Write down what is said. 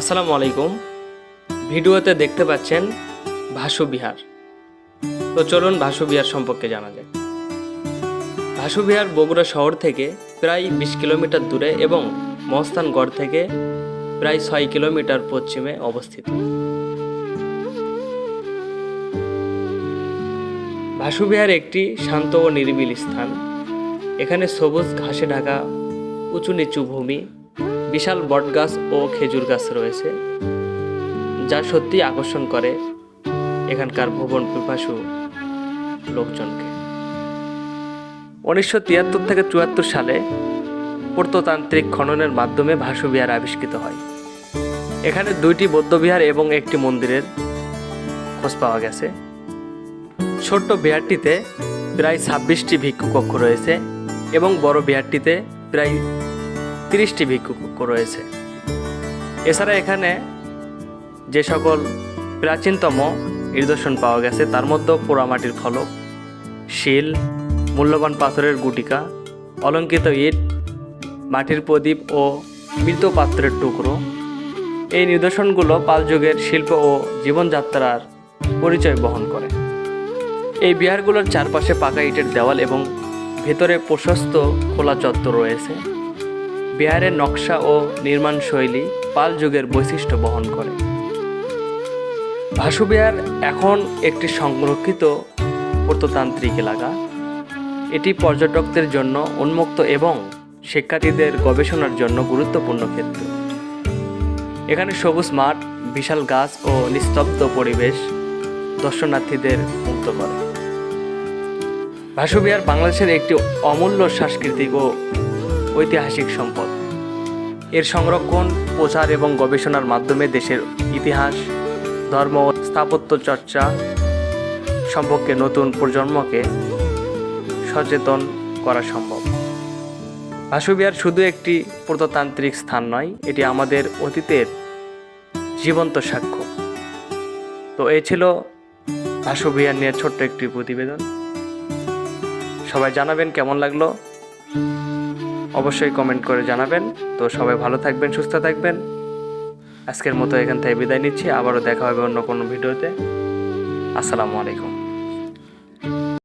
আসসালামু আলাইকুম। ভিডিওতে দেখতে পাচ্ছেন ভাসু বিহার। তো চলুন ভাসু বিহার সম্পর্কে জানা যায় ভাসু বিহার বগুড়া শহর থেকে প্রায় বিশ কিলোমিটার দূরে এবং মহস্থানগড় থেকে প্রায় ছয় কিলোমিটার পশ্চিমে অবস্থিত। ভাসু বিহার একটি শান্ত ও নিরিবিলি স্থান। এখানে সবুজ ঘাসে ঢাকা, উঁচু নিচু ভূমি বিশাল বটগাছ ও খেজুর গাছ রয়েছে, যা সত্যি আকর্ষণ করে এখানকার ভুবন পিপাসু লোকজনকে। উনিশশো তিয়াত্তর থেকে চুয়াত্তর সালে প্রত্নতান্ত্রিক খননের মাধ্যমে ভাসু বিহার আবিষ্কৃত হয়। এখানে দুইটি বৌদ্ধবিহার এবং একটি মন্দিরের খোঁজ পাওয়া গেছে। ছোট্ট বিহারটিতে প্রায় ছাব্বিশটি ভিক্ষু কক্ষ রয়েছে এবং বড় বিহারটিতে প্রায় তিরিশটি ভিক্ষু কক্ষ রয়েছে। এছাড়া এখানে যে সকল প্রাচীনতম নিদর্শন পাওয়া গেছে, তার মধ্যে পোড়ামাটির ফলক, শিল, মূল্যবান পাথরের গুটিকা, অলঙ্কিত ইট, মাটির প্রদীপ ও মৃত পাত্রের টুকরো। এই নিদর্শনগুলো পাল যুগের শিল্প ও জীবনযাত্রার পরিচয় বহন করে। এই বিহারগুলোর চারপাশে পাকা ইটের দেওয়াল এবং ভেতরে প্রশস্ত খোলা চত্বর রয়েছে। বিহারের নকশা ও নির্মাণ শৈলী পাল যুগের বৈশিষ্ট্য বহন করে। ভাসু বিহার এখন একটি সংরক্ষিত প্রত্নতান্ত্রিক এলাকা। এটি পর্যটকদের জন্য উন্মুক্ত এবং শিক্ষার্থীদের গবেষণার জন্য গুরুত্বপূর্ণ ক্ষেত্র। এখানে সবুজ মাঠ, বিশাল গাছ ও নিস্তব্ধ পরিবেশ দর্শনার্থীদের মুক্ত করে। ভাসুবিহার বাংলাদেশের একটি অমূল্য সাংস্কৃতিক ও ঐতিহাসিক সম্পদ। এর সংরক্ষণ, প্রচার এবং গবেষণার মাধ্যমে দেশের ইতিহাস, ধর্ম ও স্থাপত্য চর্চা সম্পর্কে নতুন প্রজন্মকে সচেতন করা সম্ভব। ভাসুবিহার শুধু একটি প্রত্নতান্ত্রিক স্থান নয়, এটি আমাদের অতীতের জীবন্ত সাক্ষ্য। তো এই ছিল ভাসুবিহার নিয়ে ছোট্ট একটি প্রতিবেদন। সবাই জানাবেন কেমন লাগল? অবশ্যই কমেন্ট করে জানাবেন। তো সবাই ভালো থাকবেন, সুস্থ থাকবেন। আজকের মতো এখান থেকে বিদায় নিচ্ছি। আবারও দেখা হবে অন্য কোনো ভিডিওতে। আসসালামু আলাইকুম।